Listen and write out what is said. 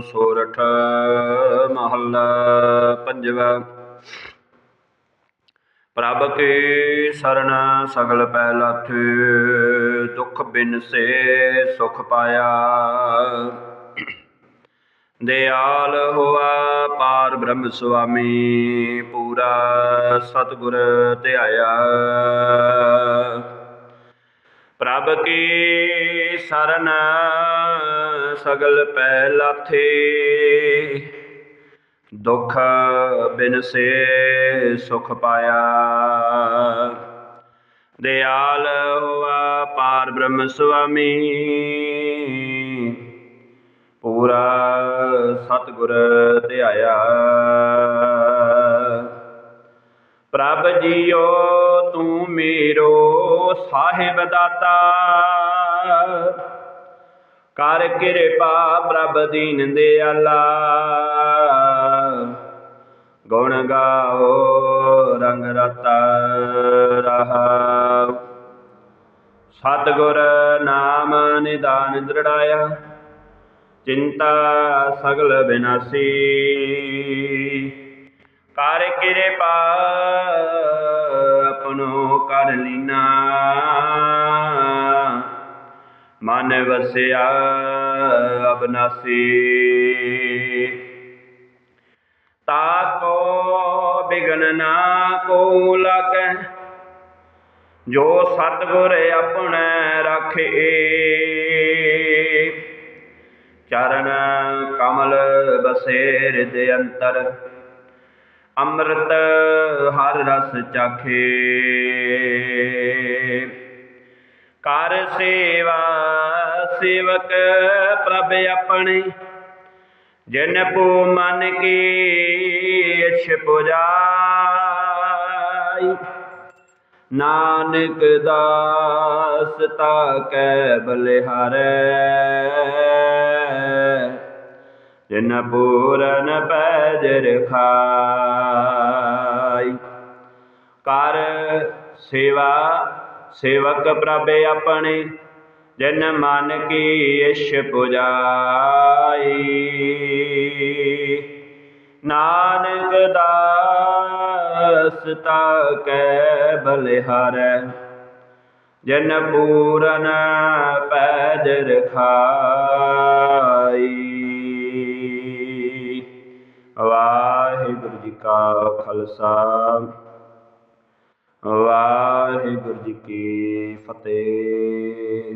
ਸੋਰਠ ਮਹੱਲਾ ਪੰਜਵਾ। ਪ੍ਰਭ ਕੀ ਸਰਣ ਸਗਲ ਪੈ ਲਾਥੇ, ਦੁਖ ਬਿਨ ਸੇ ਸੁਖ ਪਾਇਆ। ਦਿਆਲ ਹੋਆ ਪਾਰ ਬ੍ਰਹਮ ਸੁਆਮੀ, ਪੂਰਾ ਸਤਿਗੁਰ ਧਿਆਇਆ। ਪ੍ਰਭ ਕੀ ਸਰਨ ਸਗਲ ਪੈ ਲਾਥੇ। ਦੁਖ ਬਿਨ ਸੇ ਸੁਖ ਪਾਇਆ। ਦਿਆਲ ਹੋਆ ਪਾਰ ਬ੍ਰਹਮ ਸੁਆਮੀ। ਪੂਰਾ ਸਤਿਗੁਰ ਧਿਆਇਆ। ਪ੍ਰਭ ਜੀਓ ਤੂੰ ਮੇਰੋ ਸਾਹਿਬ ਦਾਤਾ। ਕਰ ਕਿਰਪਾ ਪ੍ਰਭ ਦੀਨ ਦਿਆਲਾ ਗੁਣ ਗਾਓ, ਰੰਗ ਰਤਾ ਰਹਾ। ਸਤਿਗੁਰ ਨਾਮ ਨਿਦਾਨ ਦ੍ਰਿੜਾਇਆ, ਚਿੰਤਾ ਸਗਲ ਬਿਨਾਸੀ। ਕਰ ਕਿਰਪਾ, ਆਪਣੋ ਕਰ ਲੀਨਾ। ਮਨ ਵਸਿਆ ਅਬਨਾਸੀ ਤਾਕੋ ਬਿਗਨ ਨਾ ਕੋ ਲਾਗੈ, ਜੋ ਸਤਿਗੁਰ ਆਪਣੇ ਰਾਖੇ ਚਰਨ ਕਮਲ ਬਸੇ ਹਿਰਦੇ ਅੰਤਰ, ਅੰਮ੍ਰਿਤ ਹਰ ਰਸ ਚਾਖੇ। ਕਰ ਸੇਵਾ ਸੇਵਕ ਪ੍ਰਭ ਆਪਣੇ, ਜਿਨ ਪੂ ਮਨ ਕੀ ਇਛ ਪੁਜਾਈ। ਨਾਨਕ ਦਾਸ ਤਾ ਕੈ ਬਲਿਹਾਰੈ। ਜਿਨ ਪੂਰਨ ਪੈਜ ਰਖਾਈ ਕਰ ਸੇਵਾ ਸੇਵਕ ਪ੍ਰਭ ਆਪਣੇ, ਜਿਨ ਮਨ ਕੀ ਇਛ ਪੁਜਾਈ। ਨਾਨਕ ਦਾਸ ਤਾ ਕੈ ਬਲਿਹਾਰੈ ਜਿਨ ਪੂਰਨ ਪੈਜ ਰਖਾਈ। ਵਾਹਿਗੁਰੂ ਜੀ ਕਾ ਖਾਲਸਾ। ਵਾਹਿਗੁਰੂ ਜੀ ਕੀ ਫਤਿਹ।